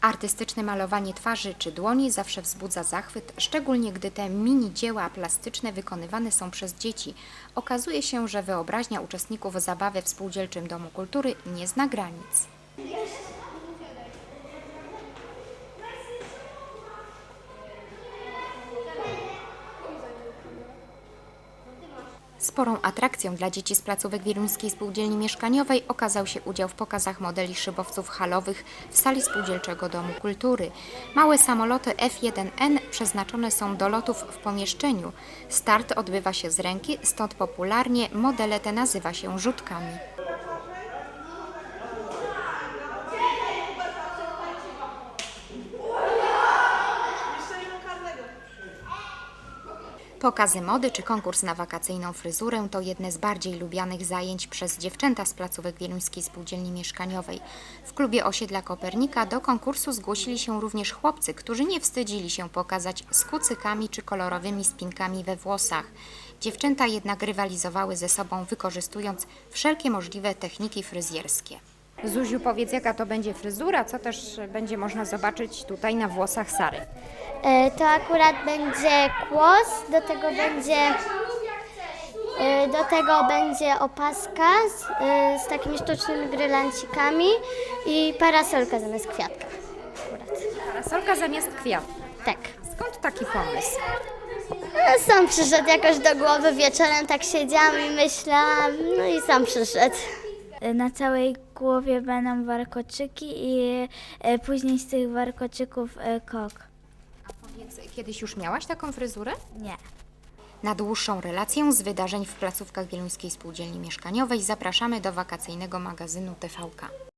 Artystyczne malowanie twarzy czy dłoni zawsze wzbudza zachwyt, szczególnie gdy te mini dzieła plastyczne wykonywane są przez dzieci. Okazuje się, że wyobraźnia uczestników zabawy w Spółdzielczym Domu Kultury nie zna granic. Sporą atrakcją dla dzieci z placówek Wieluńskiej Spółdzielni Mieszkaniowej okazał się udział w pokazach modeli szybowców halowych w sali Spółdzielczego Domu Kultury. Małe samoloty F1N przeznaczone są do lotów w pomieszczeniu. Start odbywa się z ręki, stąd popularnie modele te nazywa się rzutkami. Pokazy mody czy konkurs na wakacyjną fryzurę to jedne z bardziej lubianych zajęć przez dziewczęta z placówek Wieluńskiej Spółdzielni Mieszkaniowej. W klubie osiedla Kopernika do konkursu zgłosili się również chłopcy, którzy nie wstydzili się pokazać z kucykami czy kolorowymi spinkami we włosach. Dziewczęta jednak rywalizowały ze sobą, wykorzystując wszelkie możliwe techniki fryzjerskie. Zuziu, powiedz, jaka to będzie fryzura, co też będzie można zobaczyć tutaj na włosach Sary. E, To akurat będzie kłos, do tego będzie e, do tego będzie opaska z, e, z takimi sztucznymi brylancikami i parasolka zamiast kwiatka. Akurat. Parasolka zamiast kwiat. Tak. Skąd taki pomysł? Sam przyszedł jakoś do głowy wieczorem, tak siedziałam i myślałam, no i sam przyszedł. Na całej głowie będą warkoczyki i e, później z tych warkoczyków e, kok. Powiedz, kiedyś już miałaś taką fryzurę? Nie. Na dłuższą relację z wydarzeń w placówkach Wieluńskiej Spółdzielni Mieszkaniowej zapraszamy do wakacyjnego magazynu TVK.